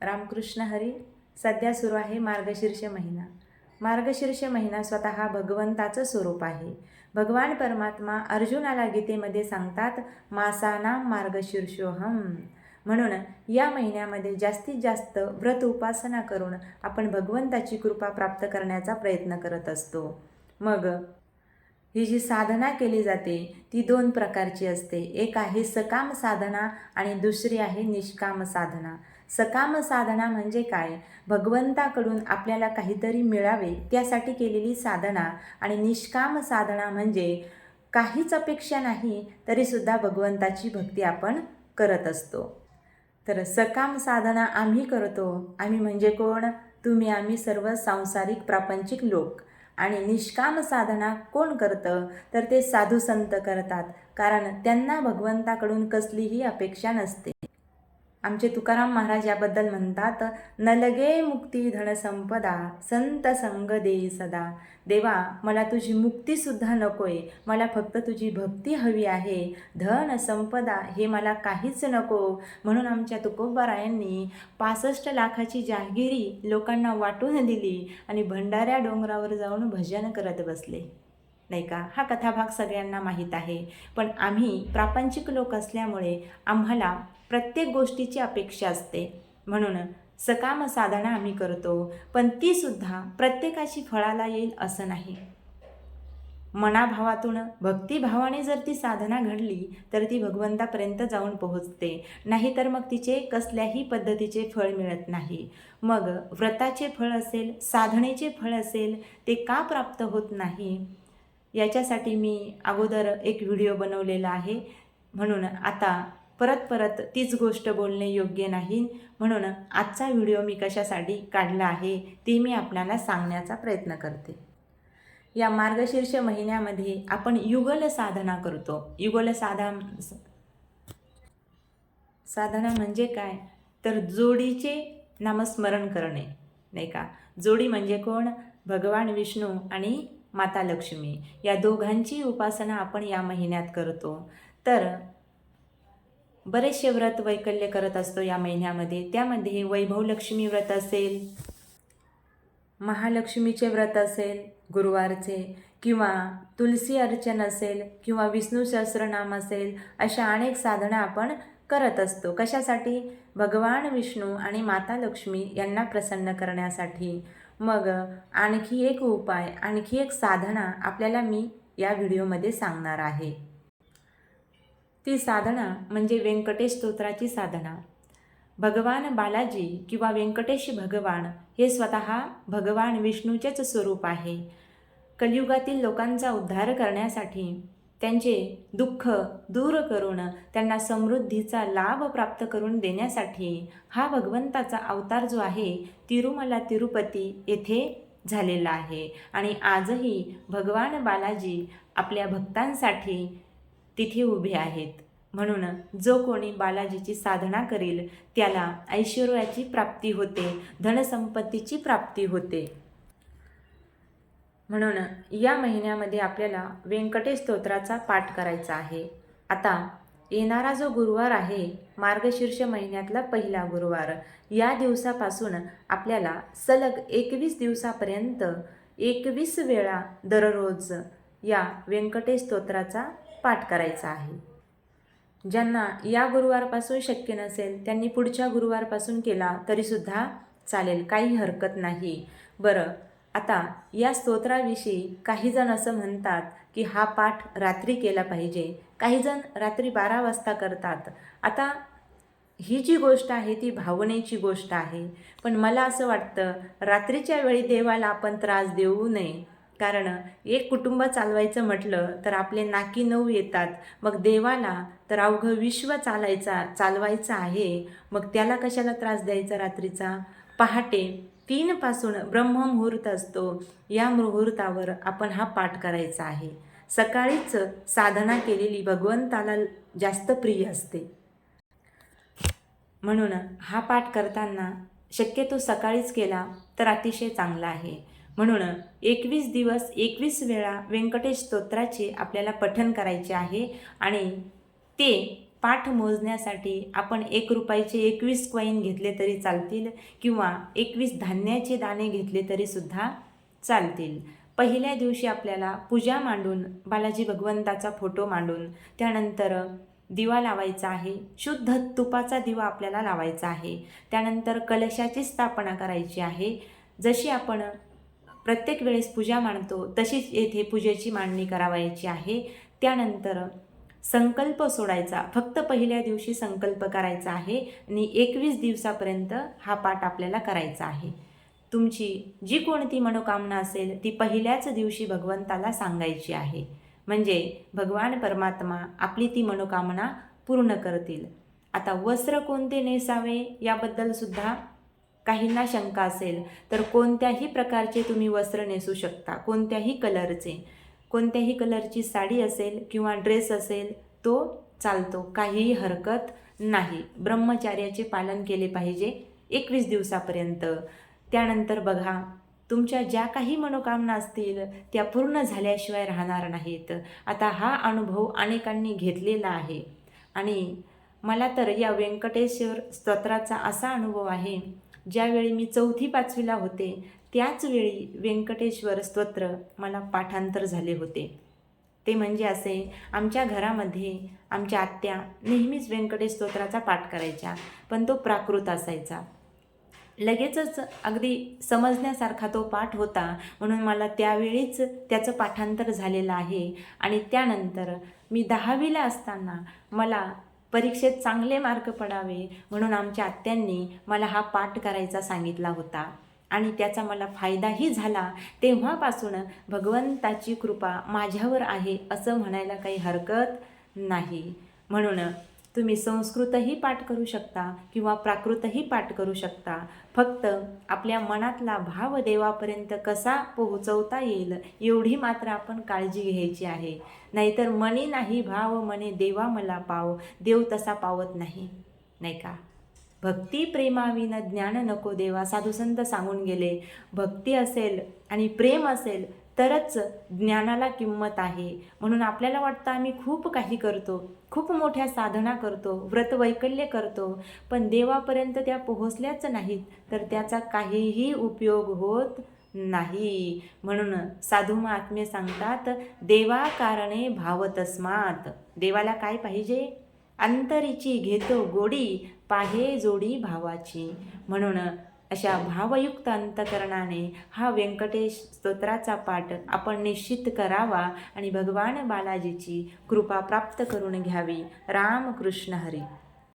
रामकृष्ण हरी सध्या सुरू आहे मार्गशीर्ष महिना. मार्गशीर्ष महिना स्वतः भगवंताचं स्वरूप आहे. भगवान परमात्मा अर्जुनाला गीतेमध्ये सांगतात मासानाम मार्गशीर्षोहम म्हणून या महिन्यामध्ये जास्तीत जास्त व्रत उपासना करून आपण भगवंताची कृपा प्राप्त करण्याचा प्रयत्न करत असतो. मग ही जी साधना केली जाते ती दोन प्रकारची असते. एक आहे सकाम साधना आणि दुसरी आहे निष्काम साधना. सकाम साधना म्हणजे काय? भगवंताकडून आपल्याला काहीतरी मिळावे त्यासाठी केलेली साधना आणि निष्काम साधना म्हणजे काहीच अपेक्षा नाही तरीसुद्धा भगवंताची भक्ती आपण करत असतो. तर सकाम साधना आम्ही करतो. आम्ही म्हणजे कोण? तुम्ही आम्ही सर्व सांसारिक प्रापंचिक लोक. आणि निष्काम साधना कोण करतं? तर ते साधू संत करतात. कारण त्यांना भगवंताकडून कसलीही अपेक्षा नसते. आमचे तुकाराम महाराज याबद्दल म्हणतात न लगे मुक्ती धनसंपदा संत संग देई सदा. देवा मला तुझी मुक्तीसुद्धा नकोय. मला फक्त तुझी भक्ती हवी आहे. धन संपदा हे मला काहीच नको. म्हणून आमच्या तुकोबारायांनी पासष्ट लाखाची जहागिरी लोकांना वाटून दिली आणि भंडाऱ्या डोंगरावर जाऊन भजन करत बसले. नाही का? हा कथाभाग सगळ्यांना माहीत आहे. पण आम्ही प्रापंचिक लोक असल्यामुळे आम्हाला प्रत्येक गोष्टीची अपेक्षा असते. म्हणून सकाम साधना आम्ही करतो पण तीसुद्धा प्रत्येकाची फळाला येईल असं नाही. मनाभावातून भक्तिभावाने जर ती साधना घडली तर ती भगवंतापर्यंत जाऊन पोहोचते. नाहीतर मग तिचे कसल्याही पद्धतीचे फळ मिळत नाही. मग व्रताचे फळ असेल साधनेचे फळ असेल ते का प्राप्त होत नाही? याच्यासाठी मी अगोदर एक व्हिडिओ बनवलेला आहे. म्हणून आता परत परत तीच गोष्ट बोलणे योग्य नाही. म्हणून आजचा व्हिडिओ मी कशासाठी काढला आहे ते मी आपल्याला सांगण्याचा प्रयत्न करते. या मार्गशीर्ष महिन्यामध्ये आपण युगल साधना करतो. युगल साधा साधना म्हणजे काय? तर जोडीचे नामस्मरण करणे नाही का? जोडी म्हणजे कोण? भगवान विष्णू आणि माता लक्ष्मी. या दोघांची उपासना आपण या महिन्यात करतो. तर बरेचसे व्रत वैकल्य करत असतो या महिन्यामध्ये. त्यामध्ये वैभवलक्ष्मी व्रत असेल महालक्ष्मीचे व्रत असेल गुरुवारचे किंवा तुलसी अर्चन असेल किंवा विष्णू सहस्रनाम असेल अशा अनेक साधना आपण करत असतो. कशासाठी? भगवान विष्णू आणि माता लक्ष्मी यांना प्रसन्न करण्यासाठी. मग आणखी एक उपाय आणखी एक साधना आपल्याला मी या व्हिडिओमध्ये सांगणार आहे. ती साधना म्हणजे व्यंकटेश स्तोत्राची साधना. भगवान बालाजी किंवा व्यंकटेश भगवान हे स्वतः भगवान विष्णूचेच स्वरूप आहे. कलियुगातील लोकांचा उद्धार करण्यासाठी त्यांचे दुःख दूर करून त्यांना समृद्धीचा लाभ प्राप्त करून देण्यासाठी हा भगवंताचा अवतार जो आहे तिरुमला तिरुपती येथे झालेला आहे. आणि आजही भगवान बालाजी आपल्या भक्तांसाठी तिथे उभे आहेत. म्हणून जो कोणी बालाजीची साधना करेल त्याला ऐश्वर्याची प्राप्ती होते धनसंपत्तीची प्राप्ती होते. म्हणून या महिन्यामध्ये आपल्याला व्यंकटेश स्तोत्राचा पाठ करायचा आहे. आता येणारा जो गुरुवार आहे मार्गशीर्ष महिन्यातला पहिला गुरुवार या दिवसापासून आपल्याला सलग एकवीस दिवसापर्यंत एकवीस वेळा दररोज या व्यंकटेश स्तोत्राचा पाठ करायचा आहे. ज्यांना या गुरुवारपासून शक्य नसेल त्यांनी पुढच्या गुरुवारपासून केला तरीसुद्धा चालेल काही हरकत नाही. बरं आता या स्तोत्राविषयी काहीजण असं म्हणतात की हा पाठ रात्री केला पाहिजे. काहीजण रात्री बारा वाजता करतात. आता ही जी गोष्ट आहे ती भावनेची गोष्ट आहे. पण मला असं वाटतं रात्रीच्या वेळी देवाला आपण त्रास देऊ नये. कारण एक कुटुंब चालवायचं म्हटलं तर आपले नाकी नऊ येतात. मग देवाला तर अवघं विश्व चालायचा चालवायचं आहे. मग त्याला कशाला त्रास द्यायचा रात्रीचा? पहाटे तीनपासून ब्रह्ममुहूर्त असतो. या मुहूर्तावर आपण हा पाठ करायचा आहे. सकाळीच साधना केलेली भगवंताला जास्त प्रिय असते. म्हणून हा पाठ करताना शक्यतो सकाळीच केला तर अतिशय चांगला आहे. म्हणून एकवीस दिवस एकवीस वेळा व्यंकटेश स्तोत्राचे आपल्याला पठन करायचे आहे आणि ते पाठ मोजण्यासाठी आपण एक रुपयाचे एकवीस क्वाईन घेतले तरी चालतील किंवा एकवीस धान्याचे दाणे घेतले तरीसुद्धा चालतील. पहिल्या दिवशी आपल्याला पूजा मांडून बालाजी भगवंताचा फोटो मांडून त्यानंतर दिवा लावायचा आहे शुद्ध तुपाचा दिवा आपल्याला लावायचा आहे त्यानंतर कलशाची स्थापना करायची आहे. जशी आपण प्रत्येक वेळेस पूजा मांडतो तशीच येथे पूजेची मांडणी करावायची आहे. त्यानंतर संकल्प सोडायचा. फक्त पहिल्या दिवशी संकल्प करायचा आहे आणि एकवीस दिवसापर्यंत हा पाठ आपल्याला करायचा आहे. तुमची जी कोणती मनोकामना असेल ती पहिल्याच दिवशी भगवंताला सांगायची आहे. म्हणजे भगवान परमात्मा आपली ती मनोकामना पूर्ण करतील. आता वस्त्र कोणते नेसावे याबद्दल सुद्धा काहींना शंका असेल तर कोणत्याही प्रकारचे तुम्ही वस्त्र नेसू शकता. कोणत्याही कलरचे. कोणत्याही कलरची साडी असेल किंवा ड्रेस असेल तो चालतो. काहीही हरकत नाही. ब्रह्मचार्याचे पालन केले पाहिजे एकवीस दिवसापर्यंत. त्यानंतर बघा तुमच्या ज्या काही मनोकामना असतील त्या पूर्ण झाल्याशिवाय राहणार नाहीत. आता हा अनुभव अनेकांनी घेतलेला आहे. आणि मला तर या व्यंकटेश्वर स्तोत्राचा असा अनुभव आहे ज्यावेळी मी चौथी पाचवीला होते त्याचवेळी व्यंकटेश्वर स्तोत्र मला पाठांतर झाले होते. ते म्हणजे असे आमच्या घरामध्ये आमच्या आत्या नेहमीच व्यंकटेश स्तोत्राचा पाठ करायच्या पण तो प्राकृत असायचा. लगेचच अगदी समजण्यासारखा तो पाठ होता म्हणून मला त्यावेळीच त्याचं पाठांतर झालेलं आहे. आणि त्यानंतर मी दहावीला असताना मला परीक्षेत चांगले मार्क पडावे म्हणून आमच्या आत्यांनी मला हा पाठ करायचा सांगितला होता. आणि त्याचा मला फायदाही झाला. तेव्हापासून भगवंताची कृपा माझ्यावर आहे असं म्हणायला काही हरकत नाही. म्हणून तुम्ही संस्कृतही पाठ करू शकता किंवा प्राकृतही पाठ करू शकता. फक्त आपल्या मनातला भाव देवापर्यंत कसा पोहोचवता येईल एवढी मात्र आपण काळजी घ्यायची आहे. नाहीतर मनी नाही भाव मने देवा मला पाव देव तसा पावत नाही. नाही का? भक्ती प्रेमाविन ज्ञान नको देवा साधुसंत सांगून गेले. भक्ती असेल आणि प्रेम असेल तरच ज्ञानाला किंमत आहे. म्हणून आपल्याला वाटतं आम्ही खूप काही करतो खूप मोठ्या साधना करतो व्रतवैकल्य करतो पण देवापर्यंत त्या पोहोचल्याच नाहीत तर त्याचा काहीही उपयोग होत नाही. म्हणून साधू महात्मे सांगतात देवा कारणे भाव तस्मात देवाला काय पाहिजे? अंतरीची घेतो गोडी पाहे जोडी भावाची. म्हणून अशा भावयुक्त अंतकरणाने हा व्यंकटेश स्तोत्राचा पाठ आपण निश्चित करावा आणि भगवान बालाजीची कृपा प्राप्त करून घ्यावी. राम कृष्ण हरी.